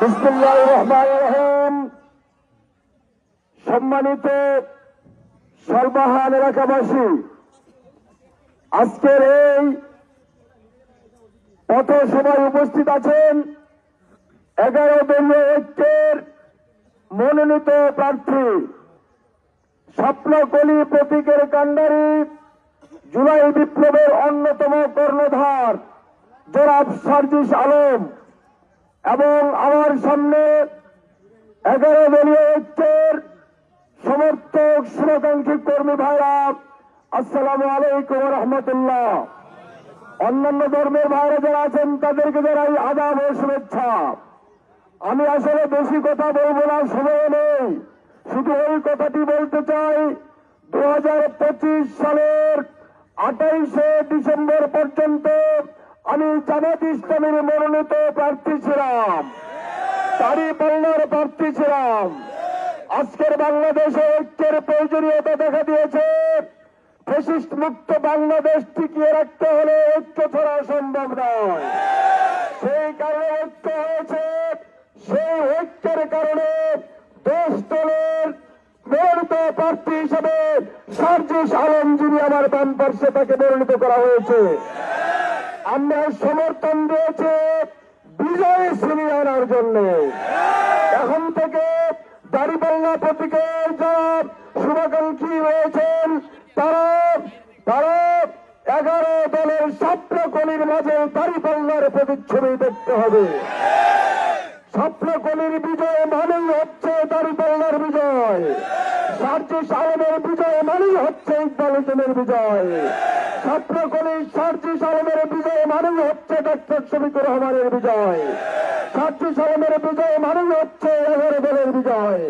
বিসমুল্লাহ রহমান রহিম। সম্মানিত সর্বহান এলাকাবাসী, আজকের এই পথসভায় উপস্থিত আছেন এগারো দলীয় ঐক্যের মনোনীত প্রার্থী, স্বপ্নকলি প্রতীকের কাণ্ডারি, জুলাই বিপ্লবের অন্যতম কর্ণধার জনাব সার্জিস আলম। এবং আমার সামনে এগারো দলীয় ঐক্যের সমর্থক, শুভাকাঙ্ক্ষী কর্মী ভাইরা, আসসালামু আলাইকুম রহমতুল্লাহ। অন্যান্য ধর্মের ভাইরা যারা আছেন, তাদেরকে জানাই আদাব ও শুভেচ্ছা। আমি আসলে বেশি কথা বলব না, সময় নেই। শুধু ওই কথাটি বলতে চাই দু হাজার পঁচিশ সালের আঠাইশে ডিসেম্বর পর্যন্ত আমি জামাত ইসলামের মনোনীত প্রার্থী ছিলাম। তারই পাল্লার প্রার্থী ছিলাম। আজকের বাংলাদেশে ঐক্যের প্রয়োজনীয়তা দেখা দিয়েছে। ফেসিস্ট মুক্ত বাংলাদেশ টিকিয়ে রাখতে হলে ঐক্য ছাড়া সম্ভব নয়। সেই কারণে ঐক্য হয়েছে। সেই ঐক্যের কারণে দেশ দলের মনোনীত প্রার্থী হিসেবে সার্জিস আলম যিনি আমার বাম পার্শ্বে তাকে মনোনীত করা হয়েছে। আমরা সমর্থন দিয়েছে বিজয় ছিনিয়ে আনার জন্য। এখন থেকে দাড়িপাল্লা প্রতীকের যারা শুভাকাঙ্ক্ষী রয়েছেন তারা তারা এগারো দলের স্বপ্ন কলির মাঝে দাড়িপাল্লার প্রতিচ্ছবি দেখতে হবে। স্বপ্নকলির বিজয় মানেই হচ্ছে দাড়িপাল্লার বিজয়। সার্জিস আলমের বিজয় মানেই হচ্ছে ইকবাল হোসেনের বিজয়। স্বপ্নকলির সার্জিস আলমের বিজয় মানুষ হচ্ছে ডাক্তার শফিকুর রহমানের বিজয়। সার্জিস আলমের বিজয় মানুষ হচ্ছে এগারো দলের বিজয়।